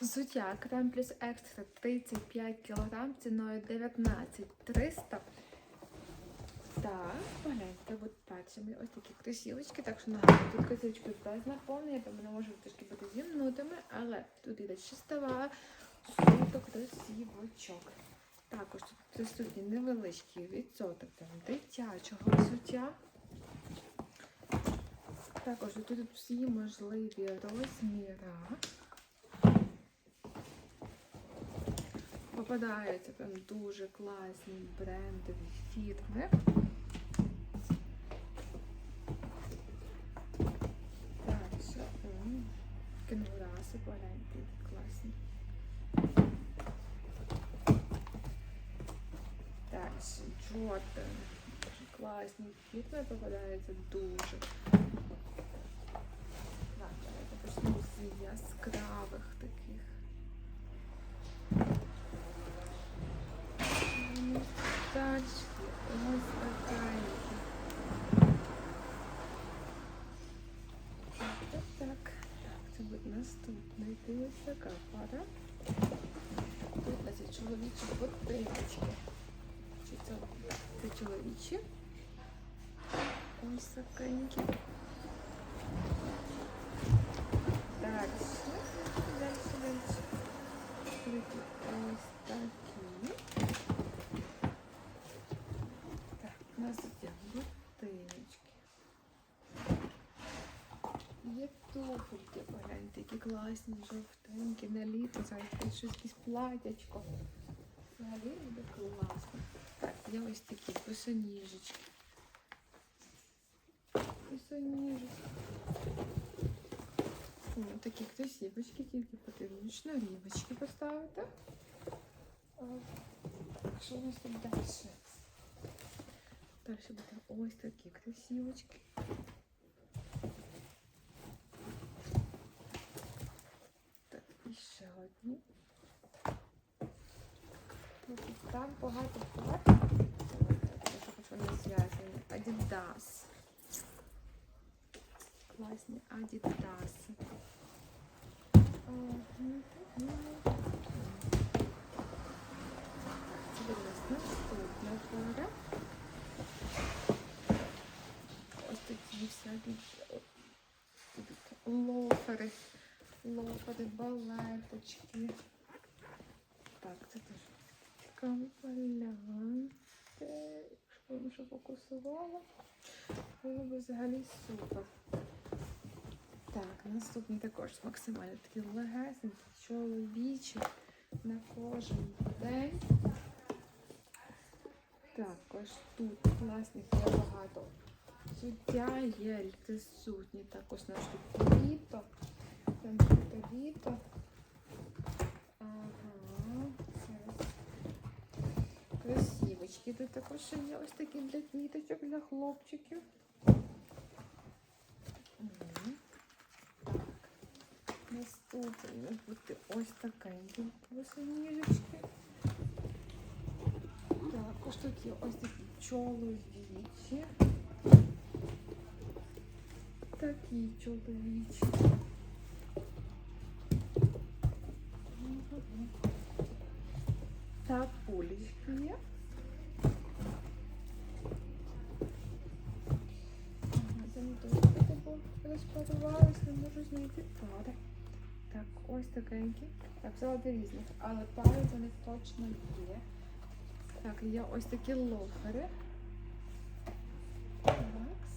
Взуття крем плюс екстра 35 кг ціною 19 300. Так, погляньте, от першими ось такі кросівочки. Так що нагадую, тут кросівочки без наповнення, тому вони можуть трішки бути зімнутими, але тут іде чистова суто кросівочок. Також тут присутній невеличкий відсоток там, дитячого взуття. Також тут всі можливі розміри. Попадаються прям дуже класні брендові фірми. Дальше м, кенгураси, погляньте, класні. Дальше Джордан. Дуже класні фірми попадаються дуже. Так, давайте почнемо з яскравих таких. наступний. Дивись, така пара. Тут у нас є чоловічі ботиночки. Чи це, це чоловічі? Ось такенькі. Далі. Далі, далі. Тут ось такі. Так, у нас тут туфельки, погляньте, які класні, жовтенькі, на літо, зараз тут щось якесь платячко. Взагалі буде класно. Так, є ось такі босоніжечки. Босоніжечки. О, такі красивочки, тільки потрібно шнурівочки поставити. Що у нас тут далі? Далі буде ось такі красивочки. Так, і ще одні. Ну, тут Там багато пар. Що хоч вони зв'язані. Adidas. Класні Адідаси. Це буде у нас наступна пара. Ось такі всякі о, будуть лофери, лофери, балеточки. Так, це теж кампалянти. Якщо б ще фокусувала, було б взагалі супер. Так, наступний також максимально такий легесенький, чоловічий на кожен день. Також тут класних є багато. Суття є присутні. Також наш тут літо. Літо. Ага. Тут також ще є ось такі для квіточок, для хлопчиків. Так. Наступні бути ось такенькі босоніжечки. Також тут є ось такі чоловічі. Такі чоловічі. Та пулечки є. Дуже бо розпарувалась, не можу знайти пари. Так, ось такенькі. Так, взяла до різних, але пари вони точно є. Так, є ось такі лофери. Такс.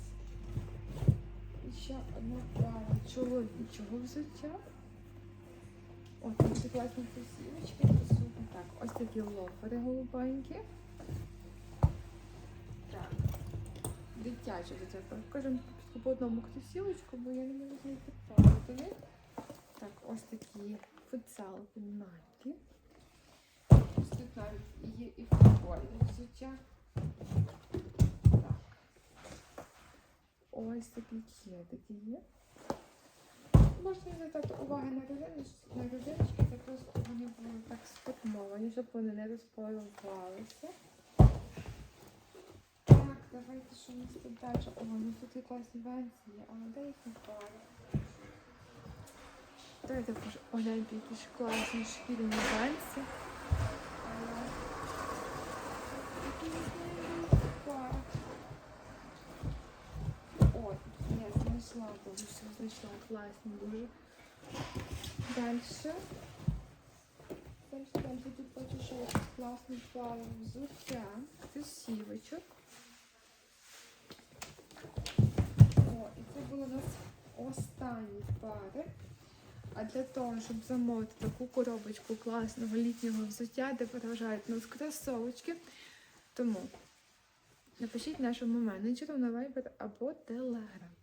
І ще одна пара чоловічого взуття. О, там ці класні присутні. Так, ось такі лофери голубенькі. Так. Дитяче взуття. Покажемо по одному кросівочку, бо я не можу знайти. Тобі. Так, ось такі футсалки Nike. Ось тут навіть є і футбольне взуття. Так. Ось такі кедики є. Можна не звертати уваги на родиночки, на родиночки, це просто вони були так сформовані, щоб вони не розпоювалися. Так, давайте що у нас тут далі. О, у нас тут якась венція, але де їх не пара? Давайте також огляньте якісь класні шкільні танці. Які не знаю, пара. О, я що знайшла класні дуже. Дальше. Дальше, дальше тут бачу, що класний пара взуття. Кросівочок. О, і це були у нас останні пари. А для того, щоб замовити таку коробочку класного літнього взуття, де переважають нас кросовочки, тому напишіть нашому менеджеру на Viber або Telegram.